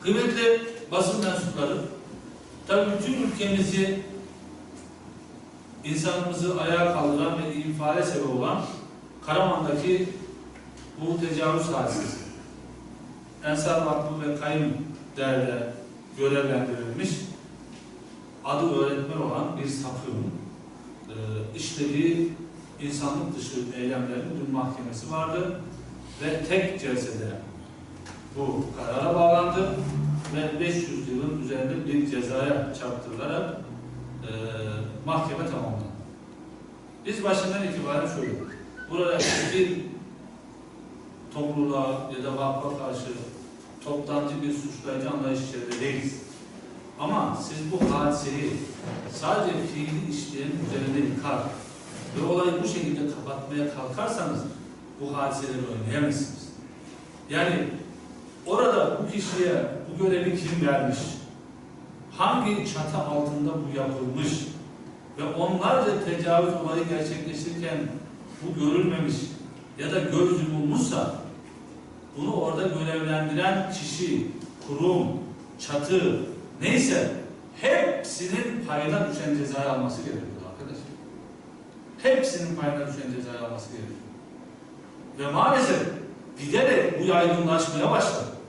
Kıymetli basın mensupları, tabii bütün ülkemizi, insanımızı ayağa kaldıran ve infiale sebep olan Karaman'daki bu tecavüz hadisesi. Ensar Vakfı ve Kayın Değer'de görevlendirilmiş adı öğretmen olan bir sapığın e, işlediği insanlık dışı eylemlerin dün mahkemesi vardı ve tek celsede bu karara bağlandı ve 500 yılın üzerinde bir cezaya çarptırılarak e, mahkeme tamamlandı. Biz başından itibaren şöyle, burada bir topluluğa ya da vakfa karşı toptancı bir suçlayıcı anlayış içerisinde değiliz. Ama siz bu hadiseyi sadece fiili işleyen üzerinde yıkar ve olayı bu şekilde kapatmaya kalkarsanız bu hadiseleri önleyemezsiniz. Yani orada bu kişiye bu görevi kim vermiş? Hangi çatı altında bu yapılmış? Ve onlarca tecavüz olayı gerçekleştirirken bu görülmemiş ya da göz yumulmuşsa bunu orada görevlendiren kişi, kurum, çatı neyse hepsinin payına düşen cezayı alması gerekiyor arkadaşlar. Hepsinin payına düşen cezayı alması gerekiyor. Ve maalesef giderek bu yaygınlaşmaya başladı.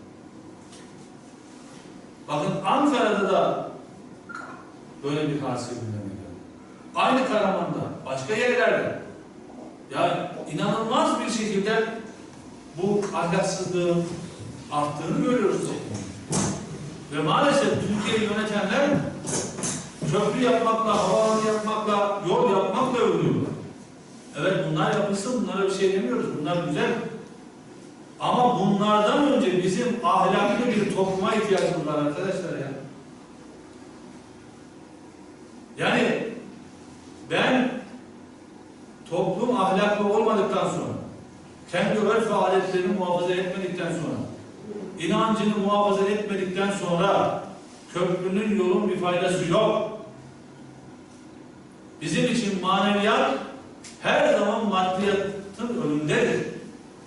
Bakın Ankara'da da böyle bir hadise gündeme geldi. Aynı Karaman'da, başka yerlerde. Yani inanılmaz bir şekilde bu ahlaksızlığın arttığını görüyoruz. Ve maalesef Türkiye'yi yönetenler köprü yapmakla, havaalanı yapmakla, yol yapmakla övünüyorlar. Evet bunlar yapılsın, bunlara bir şey demiyoruz. Bunlar güzel. Ama bunlardan önce bizim ahlaklı bir topluma ihtiyacımız var arkadaşlar ya. Yani ben toplum ahlaklı olmadıktan sonra, kendi örf ve adetlerini muhafaza etmedikten sonra, inancını muhafaza etmedikten sonra köprünün yolun bir faydası yok. Bizim için maneviyat her zaman maddiyatın önündedir.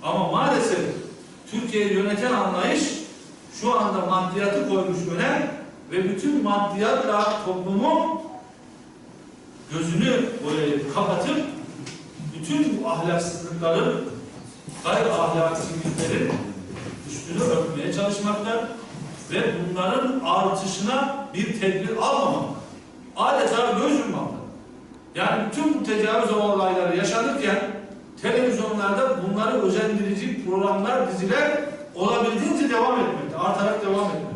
Ama maalesef Türkiye'yi yöneten anlayış şu anda maddiyatı koymuş öne ve bütün maddiyatla toplumun gözünü boyayıp kapatıp bütün bu ahlaksızlıkların gayri ahlaki kimliklerin üstünü örtmeye çalışmakta ve bunların artışına bir tedbir almamak. Adeta göz yummakta. Yani bütün bu tecavüz olayları yaşanırken televizyonlarda bunları özendirici programlar, diziler olabildiğince devam etmekte, artarak devam etmekte.